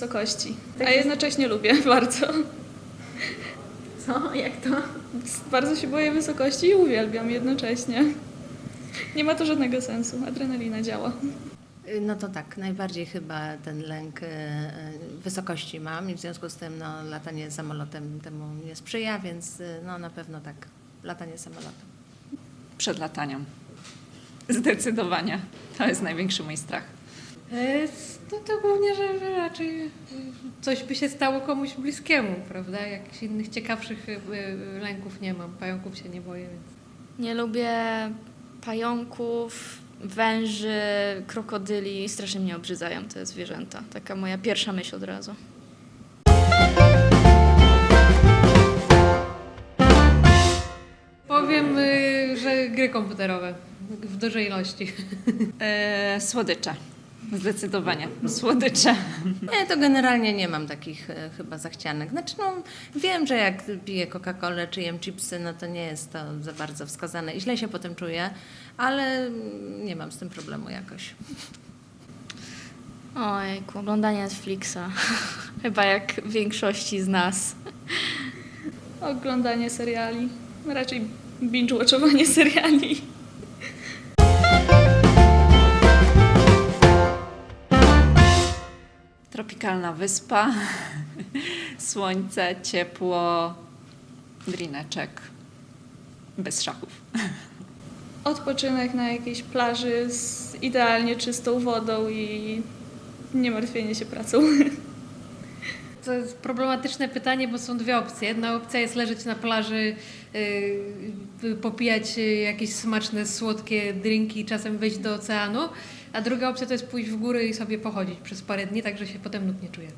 wysokości. A jednocześnie lubię bardzo. Co? Jak to? Bardzo się boję wysokości i uwielbiam jednocześnie. Nie ma to żadnego sensu. Adrenalina działa. No to tak, najbardziej chyba ten lęk y, y, wysokości mam i w związku z tym no, latanie samolotem temu nie sprzyja, więc y, no, na pewno tak, latanie samolotem. Przed lataniem. Zdecydowanie. To jest największy mój strach. E, No to głównie, że, że raczej coś by się stało komuś bliskiemu, prawda? Jakichś innych ciekawszych e, e, lęków nie mam. Pająków się nie boję, więc... Nie lubię pająków, węży, krokodyli. Strasznie mnie obrzydzają te zwierzęta. Taka moja pierwsza myśl od razu. Powiem, że gry komputerowe w dużej ilości. E, słodycze. Zdecydowanie. Słodycze. Nie, to generalnie nie mam takich e, chyba zachcianek. Znaczy, no, wiem, że jak piję Coca-Colę czy jem chipsy, no to nie jest to za bardzo wskazane i źle się potem czuję, ale mm, nie mam z tym problemu jakoś. Ojku, oglądanie Netflixa. Chyba jak większości z nas. Oglądanie seriali. Raczej binge-watchowanie seriali. Tropikalna wyspa. Słońce, ciepło. Drineczek. Bez szachów. Odpoczynek na jakiejś plaży z idealnie czystą wodą i nie martwienie się pracą. To jest problematyczne pytanie, bo są dwie opcje. Jedna opcja jest leżeć na plaży, yy, popijać y, jakieś smaczne, słodkie drinki i czasem wejść do oceanu, a druga opcja to jest pójść w góry i sobie pochodzić przez parę dni, tak że się potem nudnie czuję.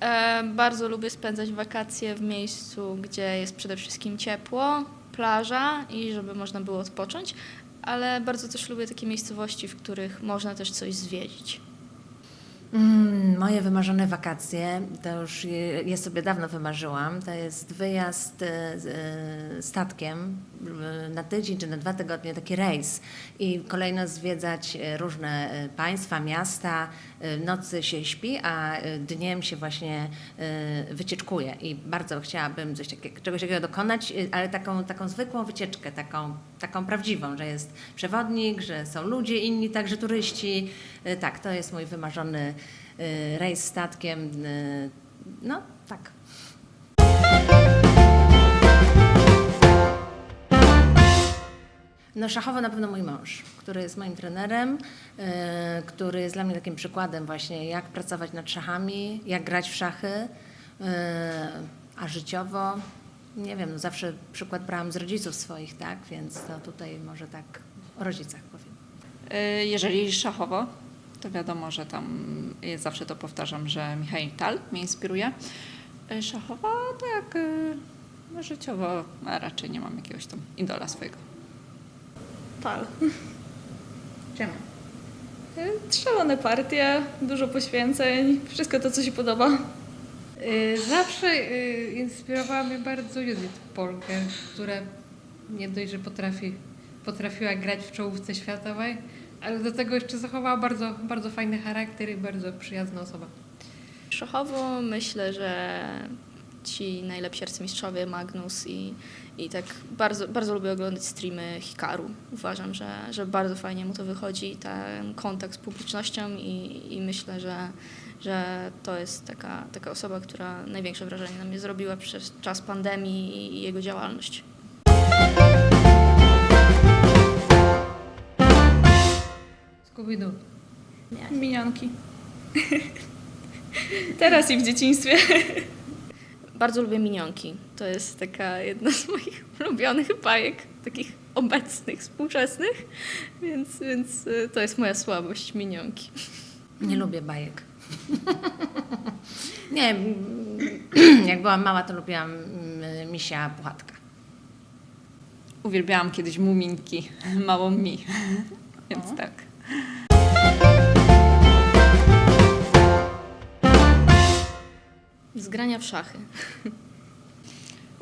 E, bardzo lubię spędzać wakacje w miejscu, gdzie jest przede wszystkim ciepło, plaża i żeby można było odpocząć, ale bardzo też lubię takie miejscowości, w których można też coś zwiedzić. Mm, moje wymarzone wakacje, to już je, je sobie dawno wymarzyłam, to jest wyjazd e, z, e, statkiem na tydzień czy na dwa tygodnie, taki rejs i kolejno zwiedzać e, różne e, państwa, miasta, e, nocy się śpi, a dniem się właśnie wycieczkuje i bardzo chciałabym coś takiego, czegoś takiego dokonać, ale taką, taką zwykłą wycieczkę, taką, taką prawdziwą, że jest przewodnik, że są ludzie inni, także turyści. Tak, to jest mój wymarzony rejs statkiem. No, tak. No szachowo na pewno mój mąż, który jest moim trenerem, e, który jest dla mnie takim przykładem właśnie, jak pracować nad szachami, jak grać w szachy, e, a życiowo, nie wiem, no zawsze przykład brałam z rodziców swoich, tak, więc to tutaj może tak o rodzicach powiem. E, Jeżeli szachowo, to wiadomo, że tam ja zawsze to powtarzam, że Michał Tal mnie inspiruje. Szachowo, tak, no życiowo, raczej nie mam jakiegoś tam idola swojego. Pal. Czemu? Szalone partie, dużo poświęceń, wszystko to, co się podoba. Y, Zawsze y, inspirowała mnie bardzo Judith Polkę, która nie dość, że potrafi, potrafiła grać w czołówce światowej, ale do tego jeszcze zachowała bardzo, bardzo fajny charakter i bardzo przyjazna osoba. Szachowo myślę, że ci najlepsi arcymistrzowie Magnus i, i tak bardzo, bardzo lubię oglądać streamy Hikaru. Uważam, że, że bardzo fajnie mu to wychodzi, ten kontakt z publicznością i, i myślę, że, że to jest taka, taka osoba, która największe wrażenie na mnie zrobiła przez czas pandemii i jego działalność. Scooby-Doo. Minionki. Teraz i w dzieciństwie. Bardzo lubię minionki. To jest taka jedna z moich ulubionych bajek, takich obecnych, współczesnych, więc, więc y, to jest moja słabość, minionki. Nie lubię bajek. nie, jak byłam mała, to lubiłam mm, misia puchatka. Uwielbiałam kiedyś muminki, małą mi, więc tak. Zgrania w szachy.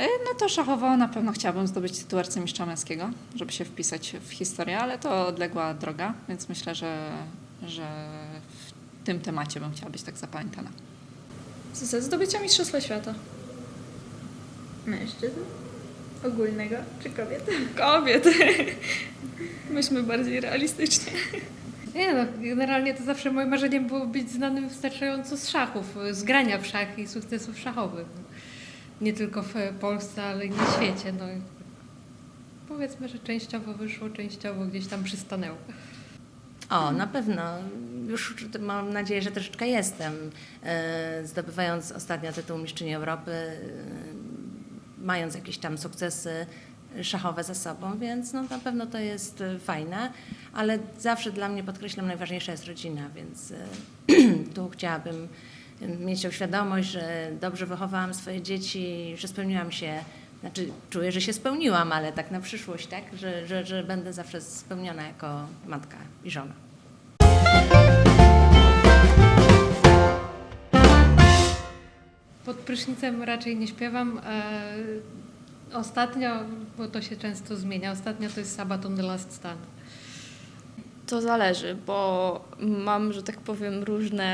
E, No to szachowo na pewno chciałabym zdobyć tytuł arcymistrza męskiego, żeby się wpisać w historię, ale to odległa droga, więc myślę, że, że w tym temacie bym chciała być tak zapamiętana. Ze zdobycia Mistrzostwa Świata. Mężczyzn? Ogólnego czy kobiet? Kobiet. Myślmy bardziej realistycznie. Nie no, generalnie to zawsze moim marzeniem było być znanym wystarczająco z szachów, z grania w szachy i sukcesów szachowych. Nie tylko w Polsce, ale i na świecie. No. Powiedzmy, że częściowo wyszło, częściowo gdzieś tam przystanęło. O, na pewno. Już mam nadzieję, że troszeczkę jestem. E, Zdobywając ostatnio tytuł Mistrzyni Europy, e, mając jakieś tam sukcesy szachowe za sobą, więc no, na pewno to jest fajne, ale zawsze dla mnie, podkreślam, najważniejsza jest rodzina, więc e, tu chciałabym mieć tą świadomość, że dobrze wychowałam swoje dzieci, że spełniłam się, znaczy czuję, że się spełniłam, ale tak na przyszłość, tak, że, że, że będę zawsze spełniona jako matka i żona. Pod prysznicem raczej nie śpiewam. E, ostatnio, bo to się często zmienia, ostatnio to jest Sabbath on the Last Stand. To zależy, bo mam, że tak powiem, różne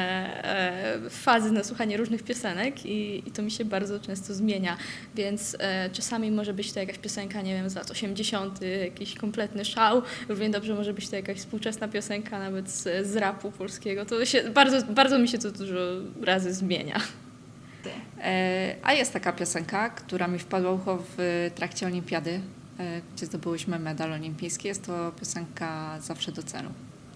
e, fazy na słuchanie różnych piosenek i, i to mi się bardzo często zmienia, więc e, czasami może być to jakaś piosenka, nie wiem, z lat 80., jakiś kompletny szał, równie dobrze może być to jakaś współczesna piosenka, nawet z, z rapu polskiego. To się, bardzo, bardzo mi się to dużo razy zmienia. E, A jest taka piosenka, która mi wpadła ucho w trakcie olimpiady, gdzie zdobyłyśmy medal olimpijski. Jest to piosenka Zawsze do celu.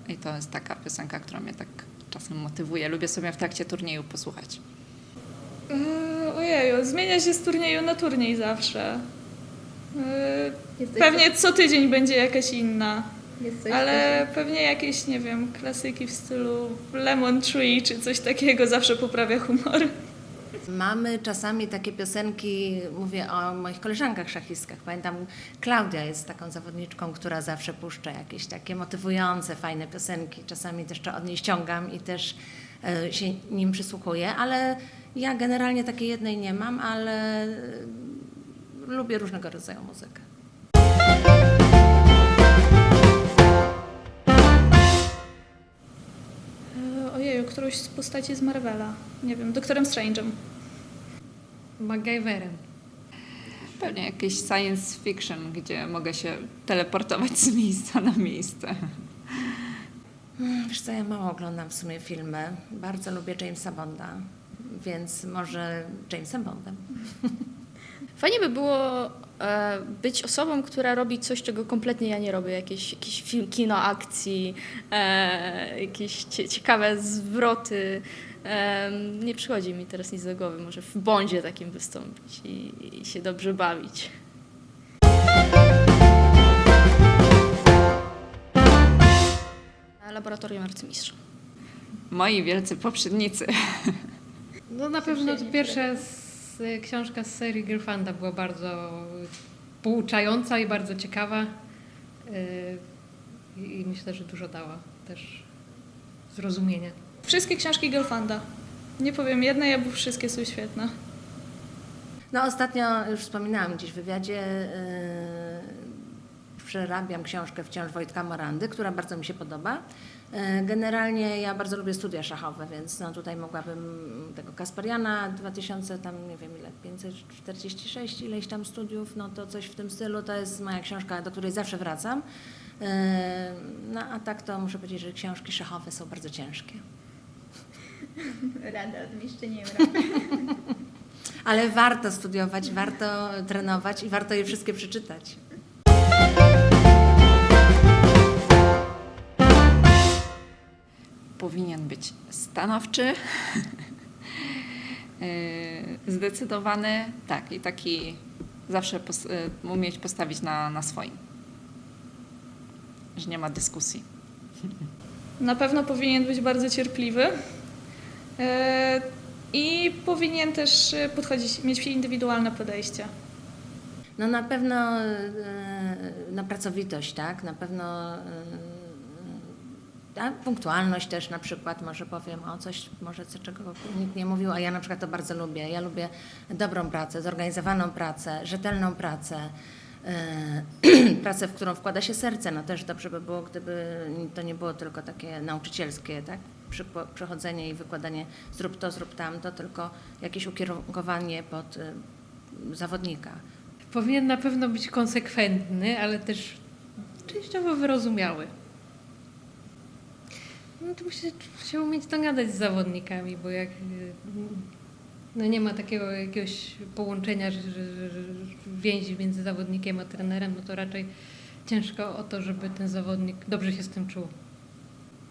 I to jest taka piosenka, która mnie tak czasem motywuje. Lubię sobie w trakcie turnieju posłuchać. Yy, Ojeju, zmienia się z turnieju na turniej zawsze. Yy, coś, Pewnie co tydzień będzie jakaś inna. Ale pewnie jakieś, nie wiem, klasyki w stylu Lemon Tree czy coś takiego zawsze poprawia humor. Mamy czasami takie piosenki, mówię o moich koleżankach szachistkach. Pamiętam, Klaudia jest taką zawodniczką, która zawsze puszcza jakieś takie motywujące, fajne piosenki. Czasami też od niej ściągam i też e, się nim przysłuchuję, ale ja generalnie takiej jednej nie mam, ale e, lubię różnego rodzaju muzykę. Yy, Ojeju, którąś z postaci z Marvela. Nie wiem, Doktorem Strange'em. MacGyverem. Pewnie jakieś science fiction, gdzie mogę się teleportować z miejsca na miejsce. Mm, Wiesz co, ja mało oglądam w sumie filmy. Bardzo lubię Jamesa Bonda, więc może Jamesem Bondem. Fajnie by było e, być osobą, która robi coś, czego kompletnie ja nie robię. Jakiś, jakiś film, kino akcji, e, jakieś cie, ciekawe zwroty. E, nie przychodzi mi teraz nic do głowy. Może w Bondzie takim wystąpić i, i się dobrze bawić. Laboratorium arcymistrza. Moi wielcy poprzednicy. No na pewno to pierwsza książka z serii Girlfanda była bardzo pouczająca i bardzo ciekawa. Yy, I myślę, że dużo dała też zrozumienia. Wszystkie książki Gelfanda. Nie powiem jednej, bo wszystkie są świetne. No ostatnio, już wspominałam gdzieś w wywiadzie, yy, przerabiam książkę Wciąż Wojtka Morandy, która bardzo mi się podoba. Yy, Generalnie ja bardzo lubię studia szachowe, więc no tutaj mogłabym tego Kaspariana 2000, tam nie wiem ile, 546 ileś tam studiów, no to coś w tym stylu, to jest moja książka, do której zawsze wracam. Yy, No a tak to muszę powiedzieć, że książki szachowe są bardzo ciężkie. Rada od mistrzyni. Ale warto studiować, warto trenować i warto je wszystkie przeczytać. Powinien być stanowczy, yy, zdecydowany, tak, i taki zawsze pos, yy, umieć postawić na, na swoim. Że nie ma dyskusji. Na pewno powinien być bardzo cierpliwy. Yy, I powinien też podchodzić, mieć indywidualne podejście. No na pewno e, no, pracowitość, tak? Na pewno e, a punktualność też na przykład, może powiem o coś, może co, czego nikt nie mówił, a ja na przykład to bardzo lubię. Ja lubię dobrą pracę, zorganizowaną pracę, rzetelną pracę. e, pracę, w którą wkłada się serce. No też dobrze by było, gdyby to nie było tylko takie nauczycielskie, tak? Przychodzenie i wykładanie zrób to, zrób tamto, tylko jakieś ukierunkowanie pod e, zawodnika. Powinien na pewno być konsekwentny, ale też częściowo wyrozumiały. No to musi się umieć dogadać z zawodnikami, bo jak y, no nie ma takiego jakiegoś połączenia, że, że, że, więzi między zawodnikiem a trenerem, no to raczej ciężko o to, żeby ten zawodnik dobrze się z tym czuł.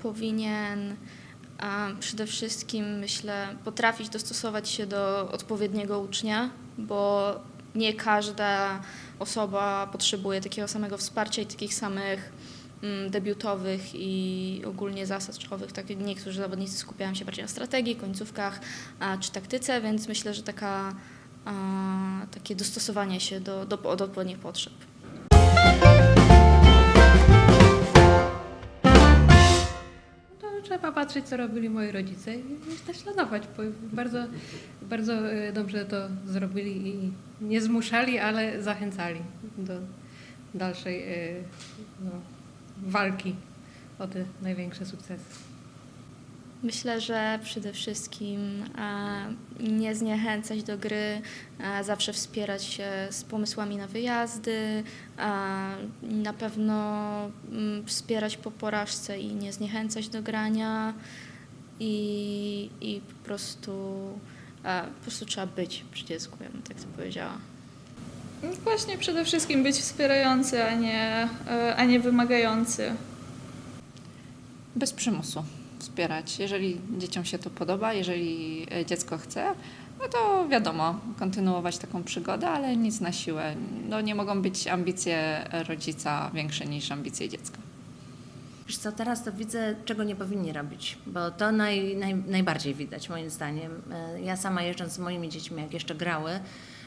Powinien a, przede wszystkim, myślę, potrafić dostosować się do odpowiedniego ucznia, bo nie każda osoba potrzebuje takiego samego wsparcia i takich samych debiutowych i ogólnie zasad szachowych. Tak, niektórzy zawodnicy skupiają się bardziej na strategii, końcówkach czy taktyce, więc myślę, że taka, takie dostosowanie się do, do, do odpowiednich potrzeb. To trzeba patrzeć, co robili moi rodzice i naśladować, bardzo, bardzo e, dobrze to zrobili i nie zmuszali, ale zachęcali do dalszej e, no, walki o te największe sukcesy. Myślę, że przede wszystkim nie zniechęcać do gry, zawsze wspierać się z pomysłami na wyjazdy, na pewno mm, wspierać po porażce i nie zniechęcać do grania i, i po prostu po prostu trzeba być przy dziecku, ja bym tak to powiedziała. No Właśnie przede wszystkim być wspierający, a nie, e, a nie wymagający. Bez przymusu wspierać. Jeżeli dzieciom się to podoba, jeżeli e, dziecko chce, no to wiadomo, kontynuować taką przygodę, ale nic na siłę. No nie mogą być ambicje rodzica większe niż ambicje dziecka. Wiesz co, teraz to widzę, czego nie powinni robić, bo to naj, naj, najbardziej widać moim zdaniem. E, Ja sama jeżdżąc z moimi dziećmi, jak jeszcze grały,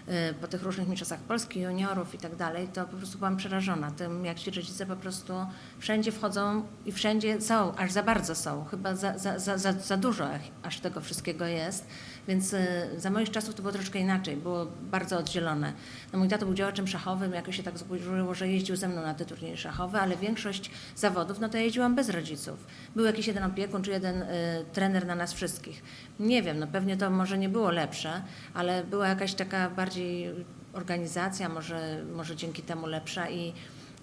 e, po tych różnych mistrzostwach Polski, juniorów i tak dalej, to po prostu byłam przerażona tym, jak ci rodzice po prostu wszędzie wchodzą i wszędzie są, aż za bardzo są, chyba za, za, za, za, za dużo aż tego wszystkiego jest, więc e, za moich czasów to było troszkę inaczej, było bardzo oddzielone. No, mój tato był działaczem szachowym, jakoś się tak złożyło, że jeździł ze mną na te turnieje szachowe, ale większość zawodów, no to ja jeździłam bez rodziców. Był jakiś jeden opiekun czy jeden y, trener na nas wszystkich. Nie wiem, no pewnie to może nie było lepsze, ale była jakaś taka bardziej organizacja, może, może dzięki temu lepsza i,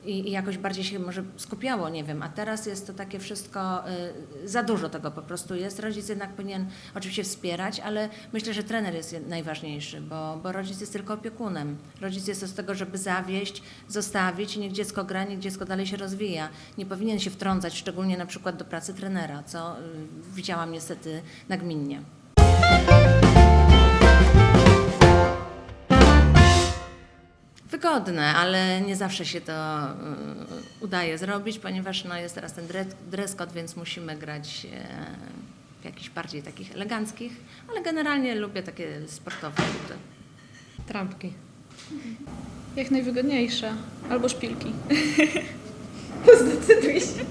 i, i jakoś bardziej się może skupiało, nie wiem. A teraz jest to takie wszystko, y, za dużo tego po prostu jest. Rodzic jednak powinien oczywiście wspierać, ale myślę, że trener jest najważniejszy, bo, bo rodzic jest tylko opiekunem. Rodzic jest od tego, żeby zawieść, zostawić i niech dziecko gra, niech dziecko dalej się rozwija. Nie powinien się wtrącać, szczególnie na przykład do pracy trenera, co y, widziałam niestety nagminnie. Wygodne, ale nie zawsze się to y, udaje zrobić, ponieważ no, jest teraz ten dre- dress code, więc musimy grać e, w jakichś bardziej takich eleganckich, ale generalnie lubię takie sportowe buty. Trampki. Jak najwygodniejsze. Albo szpilki. Zdecyduj się.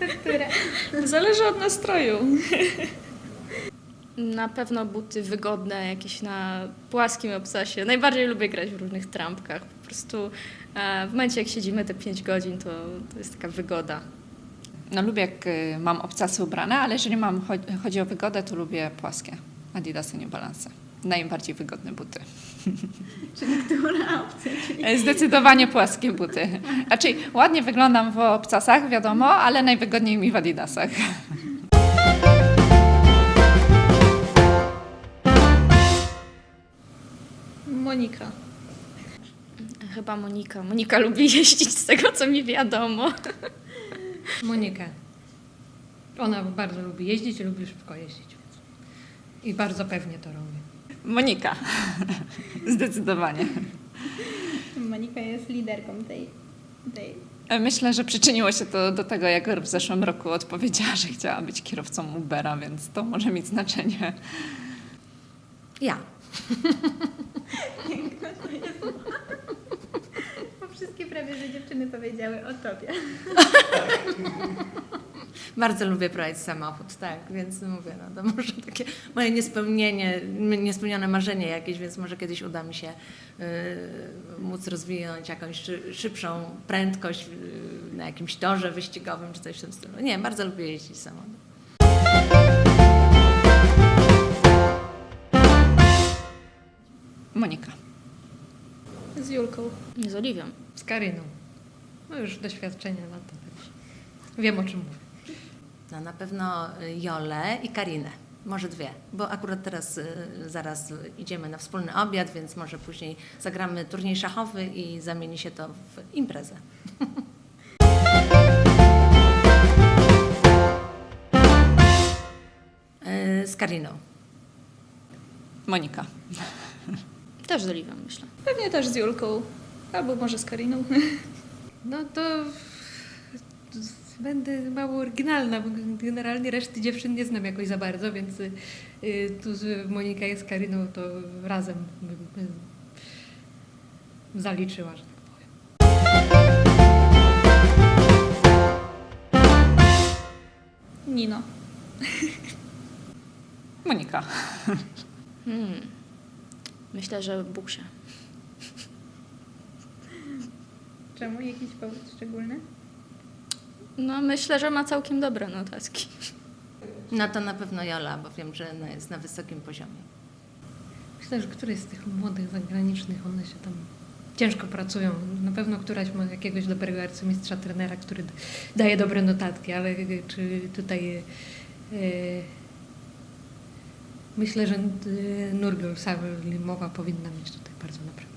To które? Zależy od nastroju. Na pewno buty wygodne, jakieś na płaskim obcasie. Najbardziej lubię grać w różnych trampkach. Po prostu e, w momencie, jak siedzimy te 5 godzin, to, to jest taka wygoda. No lubię jak y, mam obcasy ubrane, ale jeżeli mam, cho- chodzi o wygodę, to lubię płaskie. Adidasy, nie balanse. Najbardziej wygodne buty. Czyli która opcja? Czyli Zdecydowanie płaskie buty. Raczej ładnie wyglądam w obcasach, wiadomo, ale najwygodniej mi w adidasach. Monika. Chyba Monika. Monika lubi jeździć z tego, co mi wiadomo. Monika. Ona bardzo lubi jeździć i lubi szybko jeździć. I bardzo pewnie to robi. Monika. Zdecydowanie. Monika jest liderką tej, tej Myślę, że przyczyniło się to do tego, jak w zeszłym roku odpowiedziała, że chciała być kierowcą Ubera, więc to może mieć znaczenie. Ja. Bo wszystkie prawie, że dziewczyny powiedziały o tobie. Bardzo lubię prowadzić samochód, tak, więc mówię, no to może takie moje niespełnienie, niespełnione marzenie jakieś, więc może kiedyś uda mi się y, móc rozwinąć jakąś szy, szybszą prędkość y, na jakimś torze wyścigowym czy coś w tym stylu. Nie, bardzo lubię jeździć samochodem. Monika. Z Julką. Nie z Oliwią. Z Karyną. No już to. także Wiem o czym mówię. No, na pewno Jolę i Karinę. Może dwie, bo akurat teraz y, zaraz idziemy na wspólny obiad, więc może później zagramy turniej szachowy i zamieni się to w imprezę. Y, Z Kariną. Monika. Też z Oliwią, myślę. Pewnie też z Julką. Albo może z Kariną. No to będę mało oryginalna, bo generalnie reszty dziewczyn nie znam jakoś za bardzo, więc y, tu z Monika jest Karyną, to razem bym, bym zaliczyła, że tak powiem. Nino. Monika. Hmm. Myślę, że Buksia. Czemu? Jakiś powód szczególny? No myślę, że ma całkiem dobre notatki. No to na pewno Jola, bo wiem, że ona jest na wysokim poziomie. Myślę, że któryś z tych młodych zagranicznych, one się tam ciężko pracują. Na pewno któraś ma jakiegoś dobrego arcymistrza, trenera, który daje dobre notatki, ale czy tutaj... e, myślę, że e, Nurgel Salimowa powinna mieć tutaj bardzo naprawdę